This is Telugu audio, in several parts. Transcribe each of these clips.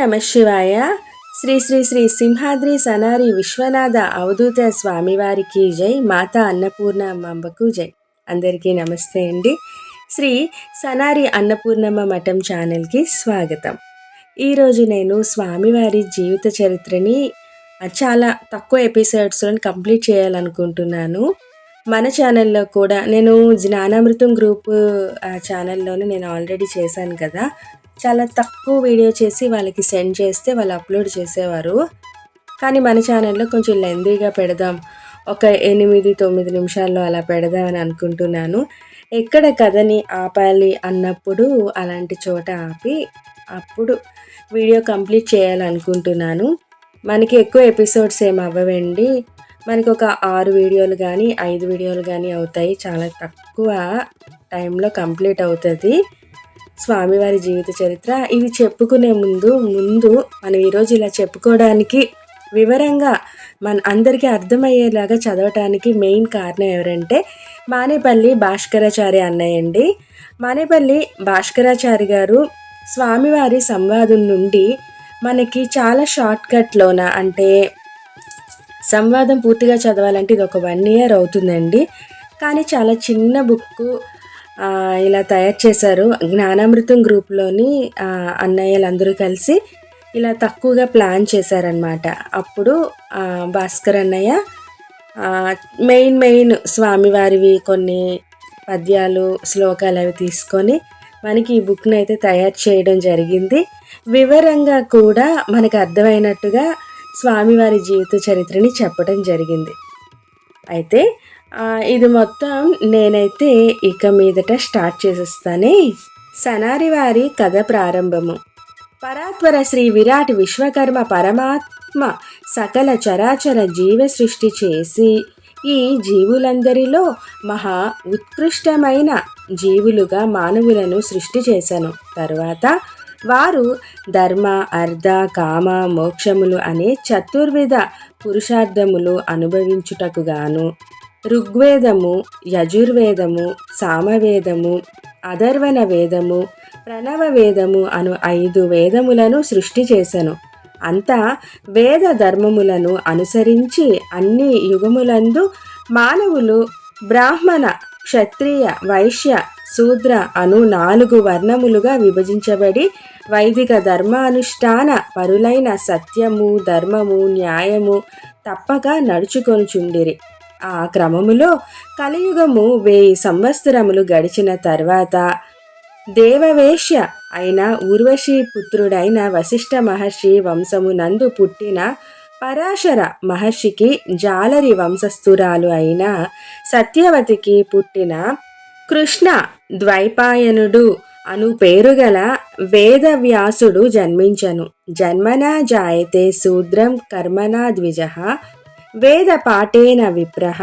నమ శివాయ. శ్రీ శ్రీ శ్రీ సింహాద్రి సనారి విశ్వనాథ అవధూత స్వామివారికి జై. మాతా అన్నపూర్ణమ్మకు జై. అందరికీ నమస్తే అండి. శ్రీ సనారి అన్నపూర్ణమ్మ మఠం ఛానల్కి స్వాగతం. ఈరోజు నేను స్వామివారి జీవిత చరిత్రని చాలా తక్కువ ఎపిసోడ్స్లో కంప్లీట్ చేయాలనుకుంటున్నాను. మన ఛానల్లో కూడా నేను జ్ఞానామృతం గ్రూప్ ఛానల్లోనే నేను ఆల్రెడీ చేశాను కదా. చాలా తక్కువ వీడియో చేసి వాళ్ళకి సెండ్ చేస్తే వాళ్ళు అప్లోడ్ చేసేవారు. కానీ మన ఛానల్లో కొంచెం లెందీగా పెడదాం. ఒక ఎనిమిది తొమ్మిది నిమిషాల్లో అలా పెడదామని అనుకుంటున్నాను. ఎక్కడ కథని ఆపాలి అన్నప్పుడు అలాంటి చోట ఆపి అప్పుడు వీడియో కంప్లీట్ చేయాలనుకుంటున్నాను. మనకి ఎక్కువ ఎపిసోడ్స్ ఏమి అవ్వవండి. మనకి ఒక ఆరు వీడియోలు కానీ ఐదు వీడియోలు కానీ అవుతాయి. చాలా తక్కువ టైంలో కంప్లీట్ అవుతుంది. స్వామివారి జీవిత చరిత్ర. ఇది చెప్పుకునే ముందు ముందు మనం ఈరోజు ఇలా చెప్పుకోవడానికి వివరంగా మన అందరికీ అర్థమయ్యేలాగా చదవటానికి మెయిన్ కారణం ఎవరంటే మానేపల్లి భాస్కరాచార్య అన్నయ్య అండి. మానేపల్లి భాస్కరాచారి గారు స్వామివారి సంవాదం నుండి మనకి చాలా షార్ట్ కట్లోన అంటే సంవాదం పూర్తిగా చదవాలంటే ఇది ఒక వన్ ఇయర్ అవుతుందండి. కానీ చాలా చిన్న బుక్ ఇలా తయారు చేశారు. జ్ఞానామృతం గ్రూప్లోని అన్నయ్యలందరూ కలిసి ఇలా తక్కువగా ప్లాన్ చేశారనమాట అప్పుడు భాస్కర్ అన్నయ్య మెయిన్ మెయిన్ స్వామివారివి కొన్ని పద్యాలు శ్లోకాలు అవి తీసుకొని మనకి ఈ బుక్ని అయితే తయారు చేయడం జరిగింది. వివరంగా కూడా మనకు అర్థమైనట్టుగా స్వామివారి జీవిత చరిత్రని చెప్పడం జరిగింది. అయితే ఇది మొత్తం నేనైతే ఇక మీదట స్టార్ట్ చేసేస్తానే. సనారి వారి కథ ప్రారంభము. పరాత్వర శ్రీ విరాట్ విశ్వకర్మ పరమాత్మ సకల చరాచర జీవ సృష్టి చేసి ఈ జీవులందరిలో మహా ఉత్కృష్టమైన జీవులుగా మానవులను సృష్టి చేశాను తరువాత వారు ధర్మ అర్ధ కామ మోక్షములు అనే చతుర్విధ పురుషార్థములు అనుభవించుటకు గాను ఋగ్వేదము యజుర్వేదము సామవేదము అధర్వణ వేదము ప్రణవ వేదము అను ఐదు వేదములను సృష్టి చేశాను అంతా వేద ధర్మములను అనుసరించి అన్ని యుగములందు మానవులు బ్రాహ్మణ క్షత్రియ వైశ్య శూద్ర అను నాలుగు వర్ణములుగా విభజించబడి వైదిక ధర్మానుష్ఠాన పరులైన సత్యము ధర్మము న్యాయము తప్పక నడుచుకొనుచుండిరి. ఆ క్రమములో కలియుగము వెయ్యి సంవత్సరములు గడిచిన తర్వాత దేవవేశ్య అయిన ఊర్వశి పుత్రుడైన వశిష్ఠ మహర్షి వంశమునందు పుట్టిన పరాశర మహర్షికి జాలరి వంశస్థురాలు అయిన సత్యవతికి పుట్టిన కృష్ణ ద్వైపాయనుడు అను పేరుగల వేదవ్యాసుడు జన్మించను. జన్మనా జాయతే శూద్రం కర్మనా ద్విజ వేద పాఠేన విప్రహ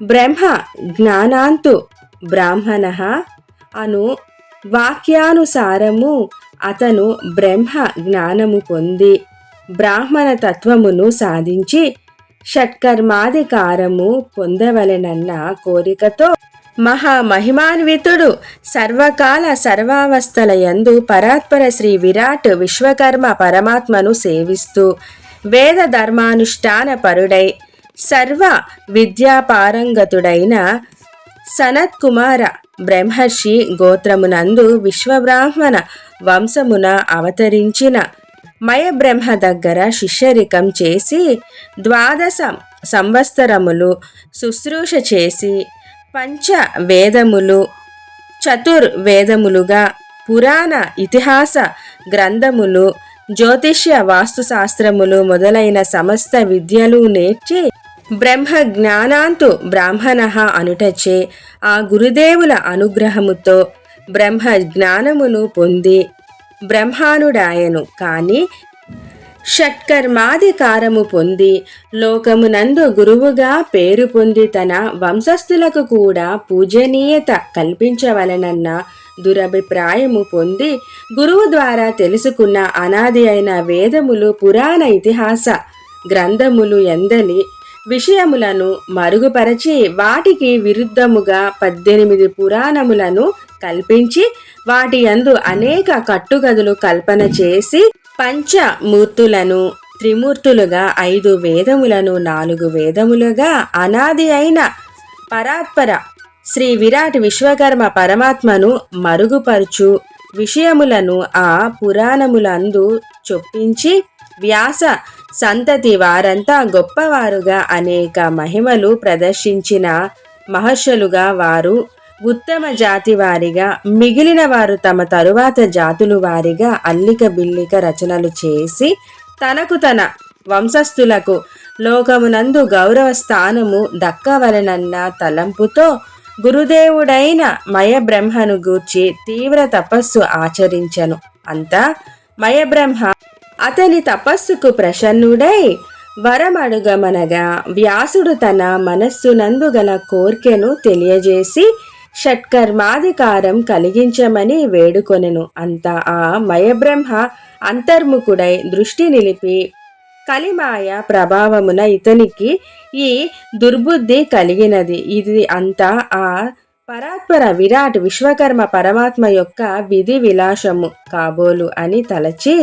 బ్రహ్మ జ్ఞానాంతు బ్రాహ్మణ అను వాక్యానుసారము అతను బ్రహ్మ జ్ఞానము పొంది బ్రాహ్మణ తత్వమును సాధించి షట్కర్మాధికారము పొందవలెనన్న కోరికతో మహామహిమాన్వితుడు సర్వకాల సర్వావస్థల యందు పరాత్పర శ్రీ విరాట్ విశ్వకర్మ పరమాత్మను సేవిస్తూ వేద ధర్మానుష్ఠాన పరుడై సర్వ విద్యాపారంగతుడైన సనత్కుమార బ్రహ్మర్షి గోత్రమునందు విశ్వబ్రాహ్మణ వంశమున అవతరించిన మయబ్రహ్మ దగ్గర శిష్యరికం చేసి ద్వాదశ సంవత్సరములు శుశ్రూష చేసి పంచ వేదములు చతుర్వేదములుగా పురాణ ఇతిహాస గ్రంథములు జ్యోతిష్య వాస్తుశాస్త్రములు మొదలైన సమస్త విద్యలు నేర్చి బ్రహ్మ జ్ఞానాంతు బ్రాహ్మణ అనుటచే ఆ గురుదేవుల అనుగ్రహముతో బ్రహ్మ జ్ఞానమును పొంది బ్రహ్మానుడాయను. కానీ షట్కర్మాధికారము పొంది లోకమునందు గురువుగా పేరు పొంది తన వంశస్థులకు కూడా పూజనీయత కల్పించవలనన్న దురభిప్రాయము పొంది గురువు ద్వారా తెలుసుకున్న అనాది అయిన వేదములు పురాణ ఇతిహాస గ్రంథములు ఎందలి విషయములను మరుగుపరచి వాటికి విరుద్ధముగా పద్దెనిమిది పురాణములను కల్పించి వాటి అందు అనేక కట్టుగదులు కల్పన చేసి పంచమూర్తులను త్రిమూర్తులుగా ఐదు వేదములను నాలుగు వేదములుగా అనాది అయిన పరాత్పర శ్రీ విరాట్ విశ్వకర్మ పరమాత్మను మరుగుపరుచు విషయములను ఆ పురాణములందు చొప్పించి వ్యాస సంతతి వారంతా గొప్పవారుగా అనేక మహిమలు ప్రదర్శించిన మహర్షులుగా వారు ఉత్తమ జాతి వారిగా మిగిలిన వారు తమ తరువాత జాతులు వారిగా అల్లిక బిల్లిక రచనలు చేసి తనకు తన వంశస్థులకు లోకమునందు గౌరవ స్థానము దక్కవలనన్న తలంపుతో గురుదేవుడైన మయబ్రహ్మను గూర్చి తీవ్ర తపస్సు ఆచరించను. అంతా మయబ్రహ్మ అతని తపస్సుకు ప్రసన్నుడై వరమడుగమనగా వ్యాసుడు తన మనస్సునందు గల కోర్కెను తెలియజేసి షట్కర్మాధికారం కలిగించమని వేడుకొనెను. అంత ఆ మయబ్రహ్మ అంతర్ముఖుడై దృష్టి నిలిపి కలిమాయ ప్రభావమున ఇతనికి ఈ దుర్బుద్ధి కలిగినది. ఇది అంతా ఆ పరాత్పర విరాట్ విశ్వకర్మ పరమాత్మ యొక్క విధి విలాసము. కాబోలు అని తలచి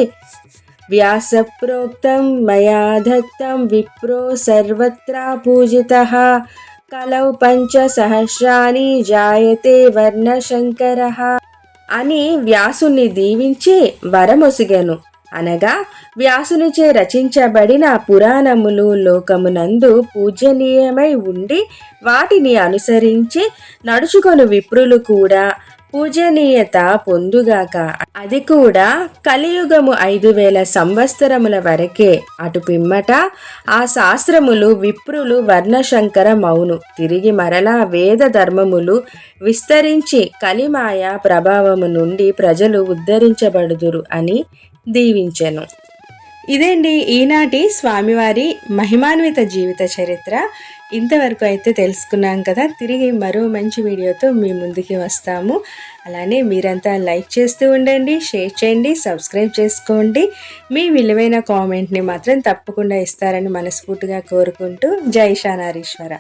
వ్యాసప్రోక్తం మయా దత్తం విప్రో సర్వత్రా పూజిత కలౌ పంచ సహస్రాని జాయతే వర్ణశంకర. అని వ్యాసుని దీవించి వరమొసిగెను. అనగా వ్యాసునిచే రచించబడిన పురాణములు లోకమునందు పూజనీయమై ఉండి వాటిని అనుసరించి నడుచుకొని విప్రులు కూడా పూజనీయత పొందుగాక అది కూడా కలియుగము ఐదు వేల సంవత్సరముల వరకే. అటు పిమ్మట ఆ శాస్త్రములు విప్రులు వర్ణశంకర మౌను. తిరిగి మరలా వేద ధర్మములు విస్తరించి కలిమాయ ప్రభావము నుండి ప్రజలు ఉద్ధరించబడుదురు అని దీవించెను. ఇదేండి ఈనాటి స్వామివారి మహిమాన్విత జీవిత చరిత్ర. ఇంతవరకు అయితే తెలుసుకున్నాం కదా తిరిగి మరో మంచి వీడియోతో మీ ముందుకి వస్తాము. అలానే మీరంతా లైక్ చేస్తూ ఉండండి షేర్ చేయండి సబ్స్క్రైబ్ చేసుకోండి. మీ విలువైన కామెంట్ని మాత్రం తప్పకుండా ఇస్తారని మనస్ఫూర్తిగా కోరుకుంటూ జై శానారీశ్వర